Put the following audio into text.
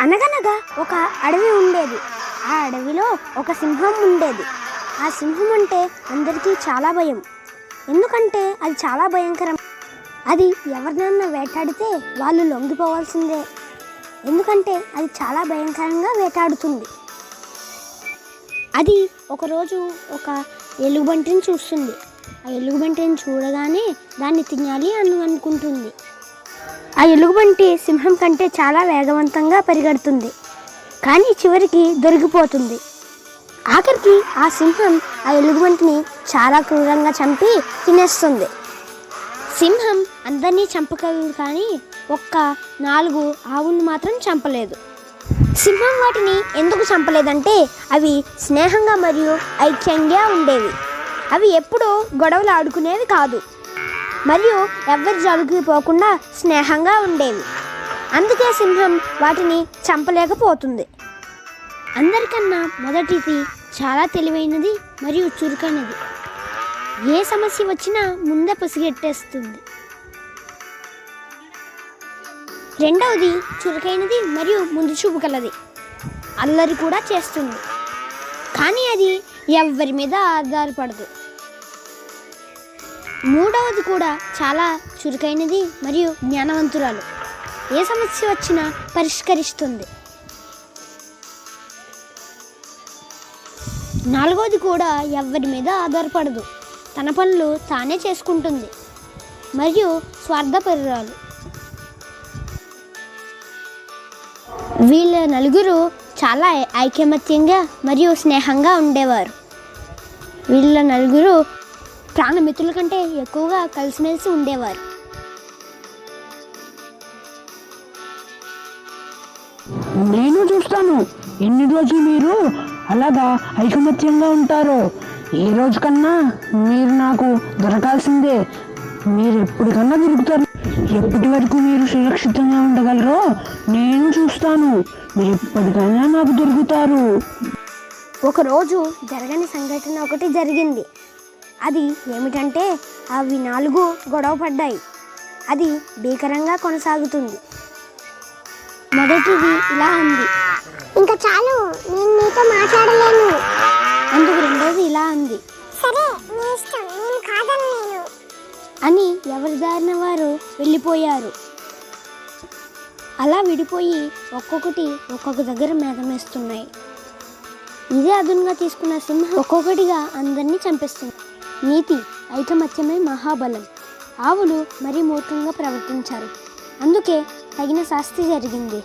అనగనగా ఒక అడవి ఉండేది. ఆ అడవిలో ఒక సింహం ఉండేది. ఆ సింహం అంటే అందరికీ చాలా భయం. ఎందుకంటే అది చాలా భయంకరం. అది ఎవరినన్నా వేటాడితే వాళ్ళు లొంగిపోవాల్సిందే. ఎందుకంటే అది చాలా భయంకరంగా వేటాడుతుంది. అది ఒకరోజు ఒక ఎలుగుబంటిని చూస్తుంది. ఆ ఎలుగుబంటిని చూడగానే దాన్ని తినాలి అని అనుకుంటుంది. ఆ ఎలుగుబంటి సింహం కంటే చాలా వేగవంతంగా పరిగెడుతుంది. కానీ చివరికి దొరికిపోతుంది. ఆఖరికి ఆ సింహం ఆ ఎలుగుబంటిని చాలా క్రూరంగా చంపి తినేస్తుంది. సింహం అందరినీ చంపగలదు కానీ ఒక్క నాలుగు ఆవులను మాత్రం చంపలేదు. సింహం వాటిని ఎందుకు చంపలేదంటే అవి స్నేహంగా మరియు ఐక్యంగా ఉండేవి. అవి ఎప్పుడూ గొడవలు ఆడుకునేవి కాదు. మరియు ఎవరి జోలికి పోకుండా స్నేహంగా ఉండేవి. అందుకే సింహం వాటిని చంపలేకపోతుంది. అందరికన్నా మొదటిది చాలా తెలివైనది మరియు చురుకైనది. ఏ సమస్య వచ్చినా ముందే పసిగెట్టేస్తుంది. రెండవది చురుకైనది మరియు ముందు చూపు కలది అల్లరి కూడా చేస్తుంది. కానీ అది ఎవరి మీద ఆధారపడదు. మూడవది కూడా చాలా చురుకైనది మరియు జ్ఞానవంతురాలు. ఏ సమస్య వచ్చినా పరిష్కరిస్తుంది. నాలుగవది కూడా ఎవరి మీద ఆధారపడదు. తన పనులు తానే చేసుకుంటుంది. మరియు స్వార్థపరురాలు. వీళ్ళ నలుగురు చాలా ఐకమత్యంగా మరియు స్నేహంగా ఉండేవారు. వీళ్ళ నలుగురు ప్రాణమిత్రుల కంటే ఎక్కువగా కలిసిమెలిసి ఉండేవారు. నేను చూస్తాను. ఎన్ని రోజులు మీరు అలాగా ఐకమత్యంగా ఉంటారో? ఏ రోజు కన్నా మీరు నాకు దొరకాల్సిందే. మీరు ఎప్పటికన్నా దొరుకుతారు. ఎప్పటి వరకు మీరు సురక్షితంగా ఉండగలరో నేను చూస్తాను. మీరు ఎప్పటికైనా నాకు దొరుకుతారు. ఒకరోజు జరగని సంఘటన ఒకటి జరిగింది. అది ఏమిటంటే అవి నాలుగు గొడవ పడ్డాయి. అది భీకరంగా కొనసాగుతుంది. మొదటిది ఇలా ఉంది. ఇంకా చాలు నేను నీతో మాట్లాడలేను. అందుకు రెండోది ఇలా ఉంది. సరే నీ ఇష్టం నేను కాదనలేను అని ఎవరి దారిన వారు వెళ్ళిపోయారు. అలా విడిపోయి ఒక్కొక్కటి ఒక్కొక్క దగ్గర మేతమేస్తున్నాయి ఇదే అదునుగా తీసుకున్న సింహం ఒక్కొక్కటిగా అందరినీ చంపేస్తుంది. నీతి ఐకమత్యమే మహాబలం. ఆవులు మరీ మూర్ఖంగా ప్రవర్తించారు. అందుకే తగిన శాస్తి జరిగింది.